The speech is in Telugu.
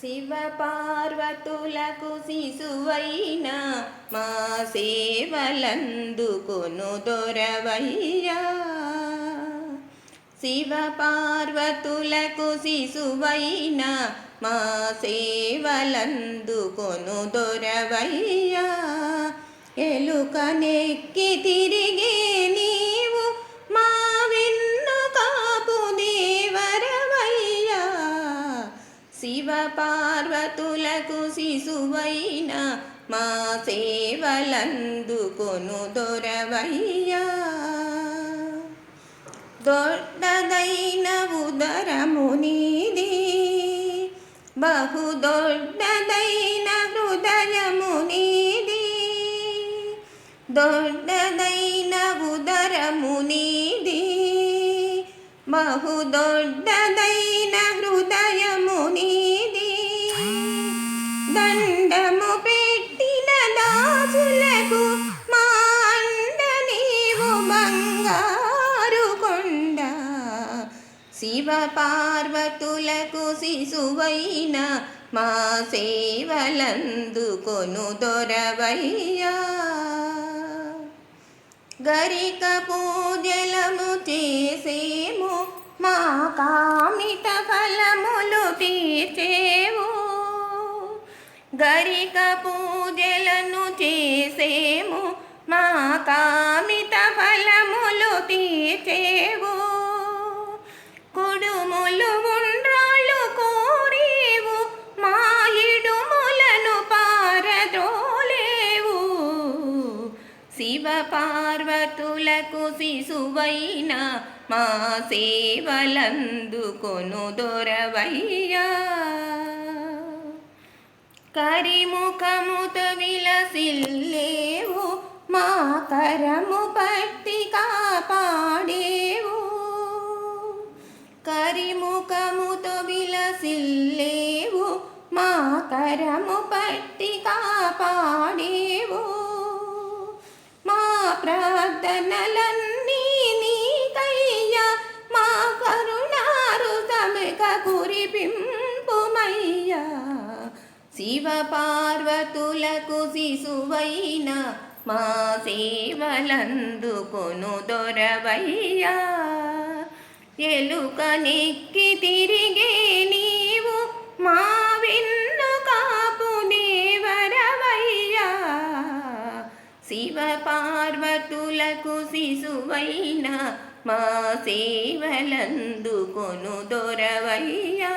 శివ పార్వతులకు శిశువైన మా సేవలందుకును దొరవయ్యా. శివ పార్వతులకు శిశువైన మా సేవలందుకును దొరవయ్యా. ఎలుక నెక్కి తిరిగేని పార్వతులకు శిశువైన మా సేవలందుకొను దొరవయ్యా. దొడ్డదైన ఉదరము నీది బహు దొడ్డదైన హృదయము నీది. దొడ్డదైన ఉదరము నీది బహు దొడ్డదైన హృదయము శివ పార్వతులకు శిశువైన మా సేవలందుకొను దొరవయ్యా. గరిక పూజలము చేసేము మా కామిత ఫలములు తీర్చేవు గరిక పూజలను చేసేము మా కామిత ఫలములు తీర్చేవు శివ పార్వతులకు శిశువైన మా సేవలందుకొను దొరవయ్యా. కరిముఖముతో విలసిల్లేవు మా కరము పట్టి కాపాడేవు. కరిముఖముతో విలసిల్లేవు మా కరము పట్టి కాపాడే ప్రార్థనలన్నీ నీకయ్యా. మా కరుణారు తమిక కురిపింపుమయ్యా. శివ పార్వతులకు శిశువైన మా సేవలందుకొను దొరవయ్యా. ఎలుక నెక్కి తిరిగే నీవు మా విన్ను కాపు దేవరవయ్యా శివ పా పార్వతులకు శిశువైన మా సేవలందుకొను దొరవయ్యా.